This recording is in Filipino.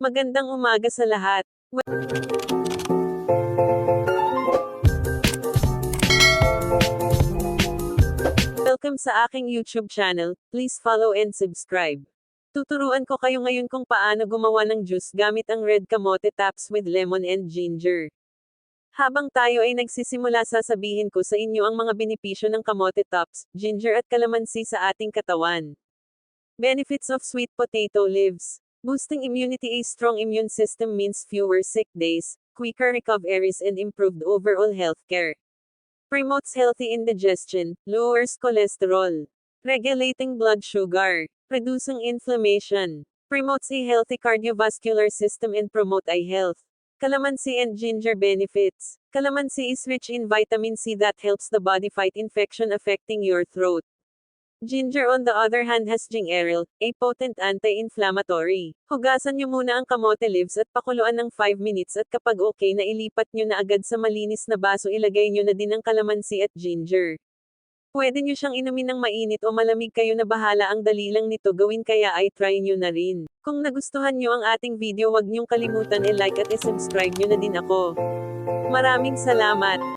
Magandang umaga sa lahat. Welcome sa aking YouTube channel. Please follow and subscribe. Tuturuan ko kayo ngayon kung paano gumawa ng juice gamit ang red kamote tops with lemon and ginger. Habang tayo ay nagsisimula sasabihin ko sa inyo ang mga benepisyo ng kamote tops, ginger at kalamansi sa ating katawan. Benefits of sweet potato leaves. Boosting immunity A strong immune system means fewer sick days, quicker recoveries and improved overall health care. Promotes healthy indigestion, lowers cholesterol. Regulating blood sugar. Reducing inflammation. Promotes a healthy cardiovascular system and promote eye health. Calamansi and ginger benefits. Calamansi is rich in vitamin C that helps the body fight infection affecting your throat. Ginger on the other hand has gingerol, a potent anti-inflammatory. Hugasan nyo muna ang kamote leaves at pakuluan ng 5 minutes at kapag okay na ilipat nyo na agad sa malinis na baso ilagay nyo na din ang kalamansi at ginger. Pwede nyo siyang inumin ng mainit o malamig kayo na bahala ang dali lang nito gawin kaya ay try nyo na rin. Kung nagustuhan nyo ang ating video wag nyong kalimutan i-like at i-subscribe nyo na din ako. Maraming salamat!